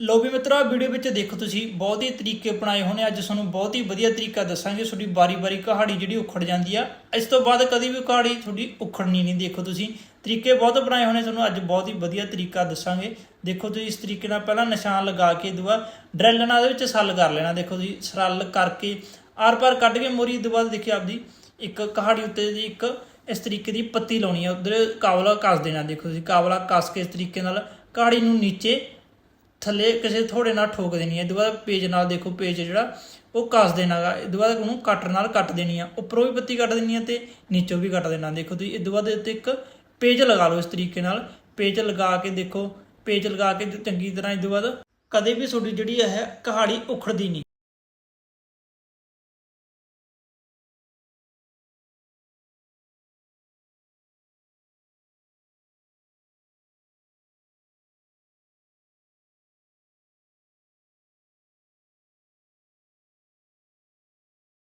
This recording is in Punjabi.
ਲੋ ਵੀ ਮਿੱਤਰੋ ਵੀਡੀਓ ਵਿੱਚ ਦੇਖੋ ਤੁਸੀਂ, ਬਹੁਤ ਹੀ ਤਰੀਕੇ ਅਪਣਾਏ ਹੋਣੇ, ਅੱਜ ਤੁਹਾਨੂੰ ਬਹੁਤ ਹੀ ਵਧੀਆ ਤਰੀਕਾ ਦੱਸਾਂਗੇ, ਤੁਹਾਡੀ ਬਾਰੀ-ਬਾਰੀ ਕਹਾੜੀ ਜਿਹੜੀ ਉਖੜ ਜਾਂਦੀ ਆ। ਇਸ ਤੋਂ ਬਾਅਦ ਕਦੀ ਵੀ ਕਹਾੜੀ ਤੁਹਾਡੀ ਉਖੜਨੀ ਨਹੀਂ, ਦੇਖੋ ਤੁਸੀਂ। ਤਰੀਕੇ ਬਹੁਤ ਬਣਾਏ ਹੋਣੇ, ਤੁਹਾਨੂੰ ਅੱਜ ਬਹੁਤ ਹੀ ਵਧੀਆ ਤਰੀਕਾ ਦੱਸਾਂਗੇ। ਦੇਖੋ ਤੁਸੀਂ, ਇਸ ਤਰੀਕੇ ਨਾਲ ਪਹਿਲਾਂ ਨਿਸ਼ਾਨ ਲਗਾ ਕੇ, ਦੁਆ ਡਰੈਲ ਨਾਲ ਦੇ ਵਿੱਚ ਸੱਲ ਕਰ ਲੈਣਾ, ਦੇਖੋ ਤੁਸੀਂ ਸਰਲ ਕਰਕੇ ਆਰ-ਪਾਰ ਕੱਢ ਕੇ ਮੋਰੀ ਬਾਅਦ ਦੇਖਿਓ ਆਪਦੀ, ਇੱਕ ਕਹਾੜੀ ਉੱਤੇ ਦੀ ਇੱਕ ਇਸ ਤਰੀਕੇ ਦੀ ਪੱਤੀ ਲਾਉਣੀ ਆ, ਉਧਰ ਕਾਵਲਾ ਕੱਸ ਦੇਣਾ, ਦੇਖੋ ਤੁਸੀਂ, ਕਾਵਲਾ ਕੱਸ ਕੇ ਇਸ ਤਰੀਕੇ ਨਾਲ ਕਹਾੜੀ ਨੂੰ ਨੀਚੇ ਥੱਲੇ ਕਿਸੇ ਥੋੜੇ ਨਾਲ ਠੋਕ ਦੇਣੀ ਹੈ ਇਹ ਤੋਂ ਬਾਅਦ ਪੇਜ ਨਾਲ ਦੇਖੋ, ਪੇਜ ਜਿਹੜਾ, ਉਹ ਕੱਸ ਦੇਣਾਗਾ ਇਹ ਤੋਂ ਬਾਅਦ ਉਹਨੂੰ ਕੱਟ ਨਾਲ ਕੱਟ ਦੇਣੀ ਆ। ਉੱਪਰੋਂ ਵੀ ਪੱਤੀ ਕੱਟ ਦੇਣੀ ਆ ਤੇ ਨੀਚੋਂ ਵੀ ਕੱਟ ਦੇਣਾ। ਦੇਖੋ ਤੁਸੀਂ, ਇਹ ਤੋਂ ਬਾਅਦ ਇੱਥੇ ਇੱਕ ਪੇਜ ਲਗਾ ਲਓ ਇਸ ਤਰੀਕੇ ਨਾਲ। ਪੇਜ ਲਗਾ ਕੇ ਦੇਖੋ, ਪੇਜ ਲਗਾ ਕੇ ਚੰਗੀ ਤਰ੍ਹਾਂ ਇਹ ਤੋਂ ਬਾਅਦ ਕਦੇ ਵੀ ਤੁਹਾਡੀ ਜਿਹੜੀ ਹੈ, ਕਹਾਣੀ ਉਖੜਦੀ ਨਹੀਂ।